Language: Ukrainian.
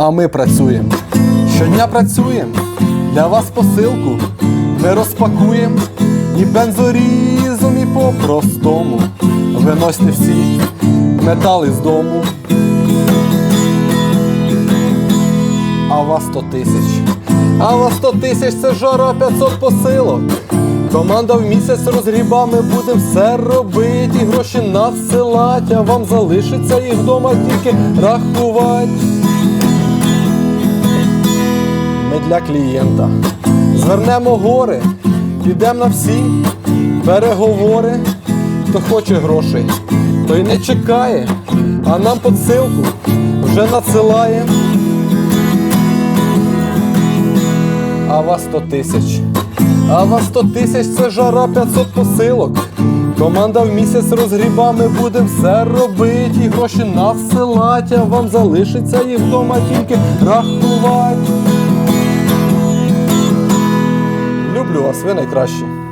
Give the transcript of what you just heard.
А ми працюємо. Щодня працюємо. Для вас посилку ми розпакуємо і бензорізом, і по-простому. Виносьте всі метали з дому. А вас 100 тисяч. А вас 100 тисяч це жара 500 посилок. Команда в місяць розгріба, ми будемо все робити, і гроші надсилать, а вам залишиться їх вдома тільки рахувати. Для клієнта звернемо гори, підемо на всі переговори. Хто хоче грошей, той не чекає, а нам подсилку вже надсилає. А вас 100 тисяч. А вас 100 тисяч це жара 500 посилок. Команда в місяць розгріба, ми будемо все робити, і гроші надсилать, а вам залишиться їх вдома тільки рахувати. Вас, ви найкращі.